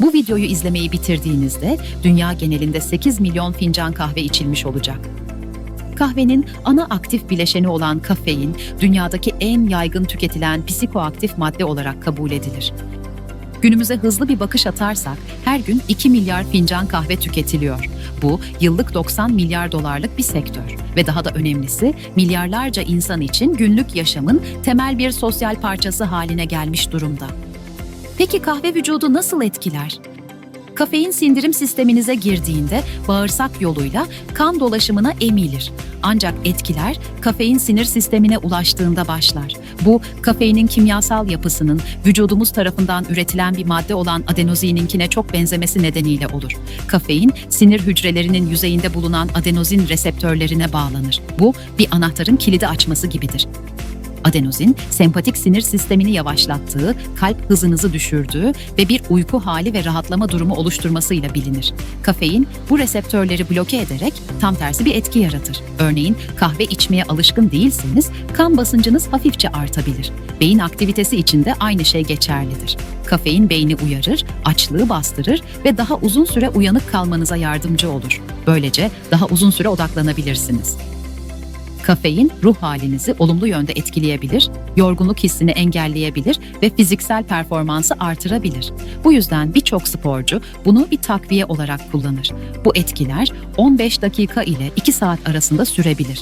Bu videoyu izlemeyi bitirdiğinizde dünya genelinde 8 milyon fincan kahve içilmiş olacak. Kahvenin ana aktif bileşeni olan kafein, dünyadaki en yaygın tüketilen psikoaktif madde olarak kabul edilir. Günümüze hızlı bir bakış atarsak her gün 2 milyar fincan kahve tüketiliyor. Bu yıllık 90 milyar dolarlık bir sektör ve daha da önemlisi milyarlarca insan için günlük yaşamın temel bir sosyal parçası haline gelmiş durumda. Peki kahve vücudu nasıl etkiler? Kafein sindirim sisteminize girdiğinde bağırsak yoluyla kan dolaşımına emilir. Ancak etkiler kafein sinir sistemine ulaştığında başlar. Bu kafeinin kimyasal yapısının vücudumuz tarafından üretilen bir madde olan adenozininkine çok benzemesi nedeniyle olur. Kafein sinir hücrelerinin yüzeyinde bulunan adenozin reseptörlerine bağlanır. Bu bir anahtarın kilidi açması gibidir. Adenozin, sempatik sinir sistemini yavaşlattığı, kalp hızınızı düşürdüğü ve bir uyku hali ve rahatlama durumu oluşturmasıyla bilinir. Kafein bu reseptörleri bloke ederek tam tersi bir etki yaratır. Örneğin kahve içmeye alışkın değilseniz kan basıncınız hafifçe artabilir. Beyin aktivitesi için de aynı şey geçerlidir. Kafein beyni uyarır, açlığı bastırır ve daha uzun süre uyanık kalmanıza yardımcı olur. Böylece daha uzun süre odaklanabilirsiniz. Kafein ruh halinizi olumlu yönde etkileyebilir, yorgunluk hissini engelleyebilir ve fiziksel performansı artırabilir. Bu yüzden birçok sporcu bunu bir takviye olarak kullanır. Bu etkiler 15 dakika ile 2 saat arasında sürebilir.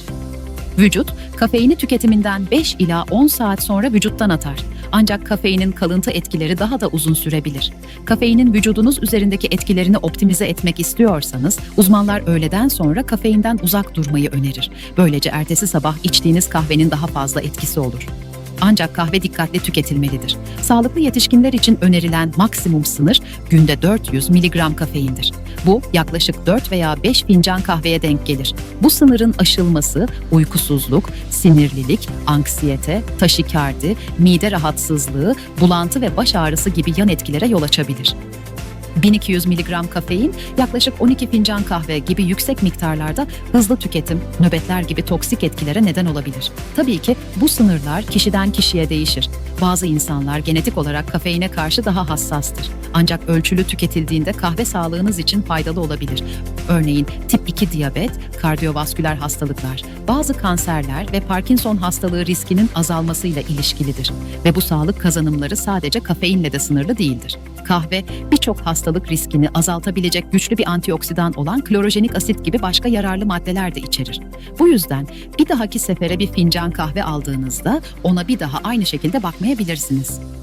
Vücut, kafeini tüketiminden 5 ila 10 saat sonra vücuttan atar. Ancak kafeinin kalıntı etkileri daha da uzun sürebilir. Kafeinin vücudunuz üzerindeki etkilerini optimize etmek istiyorsanız, uzmanlar öğleden sonra kafeinden uzak durmayı önerir. Böylece ertesi sabah içtiğiniz kahvenin daha fazla etkisi olur. Ancak kahve dikkatli tüketilmelidir. Sağlıklı yetişkinler için önerilen maksimum sınır günde 400 mg kafeindir. Bu yaklaşık 4 veya 5 fincan kahveye denk gelir. Bu sınırın aşılması uykusuzluk, sinirlilik, anksiyete, taşikardi, mide rahatsızlığı, bulantı ve baş ağrısı gibi yan etkilere yol açabilir. 1200 mg kafein yaklaşık 12 fincan kahve gibi yüksek miktarlarda hızlı tüketim, nöbetler gibi toksik etkilere neden olabilir. Tabii ki bu sınırlar kişiden kişiye değişir. Bazı insanlar genetik olarak kafeine karşı daha hassastır. Ancak ölçülü tüketildiğinde kahve sağlığınız için faydalı olabilir. Örneğin tip 2 diyabet, kardiyovasküler hastalıklar, bazı kanserler ve Parkinson hastalığı riskinin azalmasıyla ilişkilidir. Ve bu sağlık kazanımları sadece kafeinle de sınırlı değildir. Kahve birçok hastalık riskini azaltabilecek güçlü bir antioksidan olan klorojenik asit gibi başka yararlı maddeler de içerir. Bu yüzden bir dahaki sefere bir fincan kahve aldığınızda ona bir daha aynı şekilde bakmayabilirsiniz.